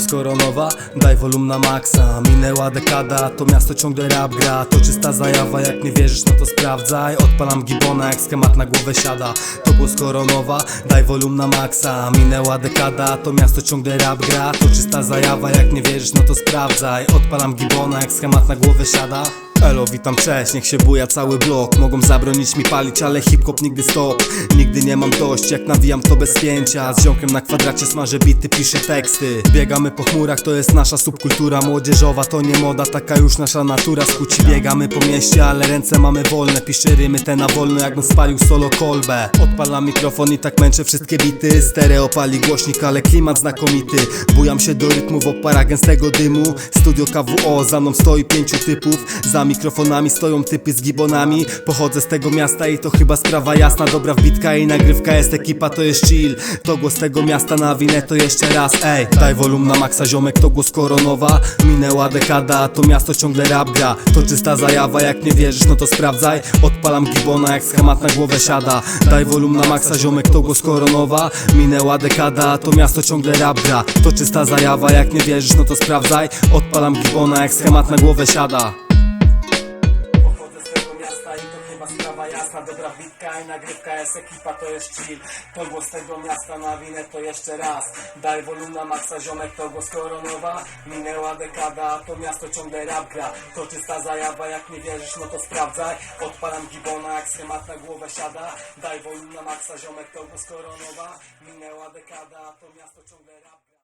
skoro nowa? Daj wolum na maksa. Minęła dekada, to miasto ciągle rap gra. To czysta zajawa, jak nie wierzysz no to sprawdzaj. Odpalam gibona, jak schemat na głowę siada głos daj wolum na maksa. Minęła dekada, to miasto ciągle rap gra. To czysta zajawa, jak nie wierzysz no to sprawdzaj. Odpalam gibona, jak schemat na głowę siada. Elo, witam, cześć, niech się buja cały blok. Mogą zabronić mi palić, ale hip-hop nigdy stop. Nigdy nie mam dość, jak nawijam to bez spięcia. Z ziomkiem na kwadracie smażę bity, piszę teksty. Biegamy po chmurach, to jest nasza subkultura młodzieżowa. To nie moda, taka już nasza natura Skuci biegamy po mieście, ale ręce mamy wolne. Piszę rymy te na wolno, jakbym spalił solo kolbę Odpalam mikrofon i tak męczę wszystkie bity. Stereo pali głośnik, ale klimat znakomity. Bujam się do rytmu w oparach gęstego dymu. Studio KWO, za mną stoi pięciu typów. Za mikrofonami stoją typy z gibonami. Pochodzę z tego miasta i to chyba sprawa jasna. Dobra wbitka i nagrywka jest ekipa, to jest chill. To głos tego miasta na winę, to jeszcze raz Ej, daj wolum na maksa ziomek, to głos koronowa. Minęła dekada, a to miasto ciągle rap gra. To czysta zajawa, jak nie wierzysz, no to sprawdzaj. Odpalam gibona, jak schemat na głowę siada. Daj wolum na maksa ziomek, to głos koronowa. Minęła dekada, to miasto ciągle rap gra To czysta zajawa, jak nie wierzysz, no to sprawdzaj. Odpalam gibona, jak schemat na głowę siada jasna Dobra bitka i nagrywka jest ekipa, to jest chill. To głos tego miasta na winę, to jeszcze raz. Daj wolum na maksa ziomek, to głos koronowa. Minęła dekada, a to miasto ciągle rap gra. To czysta zajawa, jak nie wierzysz, no to sprawdzaj. Odpalam gibona, jak schemat na głowę siada. Daj wolum na maksa ziomek, to głos koronowa. Minęła dekada, a to miasto ciągle rap gra